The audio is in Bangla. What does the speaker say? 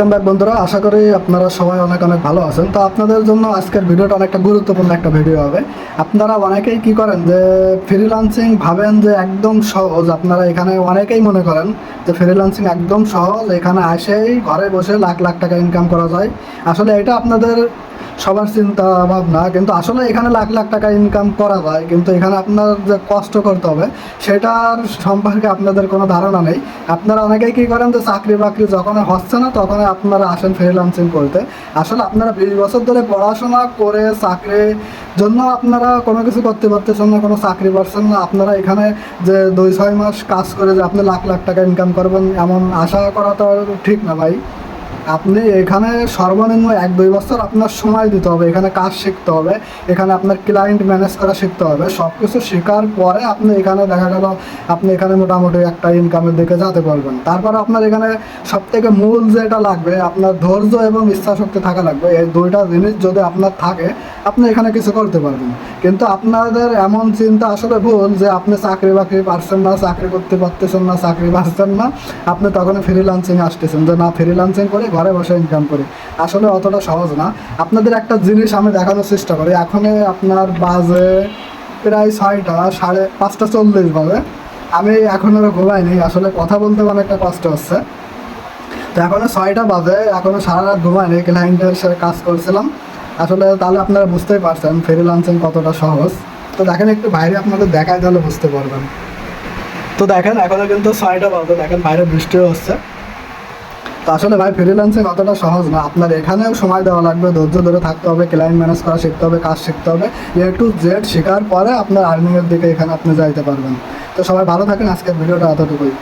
ওয়েলকাম ব্যাক বন্ধুরা। আশা করি আপনারা সবাই অনেক অনেক ভালো আছেন। তো আপনাদের জন্য আজকের ভিডিওটা অনেকটা গুরুত্বপূর্ণ একটা ভিডিও হবে। আপনারা অনেকেই কি করেন যে ফ্রিলান্সিং ভাবেন যে একদম সহজ। আপনারা এখানে অনেকেই মনে করেন যে ফ্রিলান্সিং একদম সহজ। এখানে আসেই ঘরে বসে লাখ লাখ টাকা ইনকাম করা যায়। আসলে এটা আপনাদের সবার চিন্তা ভাবনা, কিন্তু আসলে এখানে লাখ লাখ টাকা ইনকাম করা যায়, কিন্তু এখানে আপনার যে কষ্ট করতে হবে, সেটার সম্পর্কে আপনাদের কোনো ধারণা নেই। আপনারা অনেকেই কী করেন যে চাকরি বাকরি যখন হচ্ছে না, তখন আপনারা আসেন ফ্রিলান্সিং করতে। আসলে আপনারা বিশ বছর ধরে পড়াশোনা করে চাকরির জন্য আপনারা কোনো কিছু করতে পারতেছেন না, কোনো চাকরি পাচ্ছেন না। আপনারা এখানে যে দুই, ছয় মাস কাজ করে যে আপনি লাখ লাখ টাকা ইনকাম করবেন, এমন আশা করা তো ঠিক না ভাই। আপনি এখানে সর্বনিম্ন এক, দুই বছর আপনার সময় দিতে হবে, এখানে কাজ শিখতে হবে, এখানে আপনার ক্লায়েন্ট ম্যানেজ করা শিখতে হবে সব কিছু শেখার পরে আপনি এখানে দেখা গেল আপনি এখানে মোটামুটি একটা ইনকামের দিকে যেতে পারবেন। তারপরে আপনার এখানে সব থেকে মূল যেটা লাগবে, আপনার ধৈর্য এবং ইচ্ছাশক্তি থাকা লাগবে, এই দুইটা জিনিস যদি আপনার থাকে, আপনি এখানে কিছু করতে পারবেন। কিন্তু আপনাদের এমন চিন্তা আসলে ভুল যে আপনি চাকরি বাকরি পারছেন না, চাকরি করতে পারতেছেন না, চাকরি পাচ্ছেন না, আপনি তখন ফ্রিলান্সিং আসতেছেন। যে না ফ্রিলান্সিং করে ঘরে বসে ইনকাম করি। আসলে অতটা সহজ না। আপনাদের একটা জিনিস আমি দেখানোর চেষ্টা করি। এখন আপনার বাজে প্রায় ছয়টা, সাড়ে পাঁচটা চল্লিশ বাজে। আমি এখন এখনও ঘুমাইনি আসলে কথা বলতে অনেকটা কষ্ট হচ্ছে। তো এখনও ছয়টা বাজে। এখনও সারা রাত ঘুমাইনি ক্লায়েন্টের সাথে কাজ করছিলাম। আসলে তাহলে আপনারা বুঝতেই পারছেন ফ্রিলান্সিং কতটা সহজ। তো দেখেন একটু বাইরে আপনাদের দেখায় তাহলে বুঝতে পারবেন। তো দেখেন এখনও কিন্তু ছয়টা বাজে। দেখেন বাইরে বৃষ্টিও হচ্ছে। আসলে ভাই ফ্রিল্যান্সিং অতটা সহজ না? আপনার এখানেও সময় দেওয়া লাগবে, ধৈর্য ধরে থাকতে হবে ক্লায়েন্ট ম্যানেজ করা শিখতে হবে, কাজ শিখতে হবে। এ টু জেড শেখার পরে আপনার আর্নিংয়ের দিকে এখানে আপনি যাইতে পারবেন। তো সবাই ভালো থাকেন, আজকের ভিডিওটা এতটুকুই।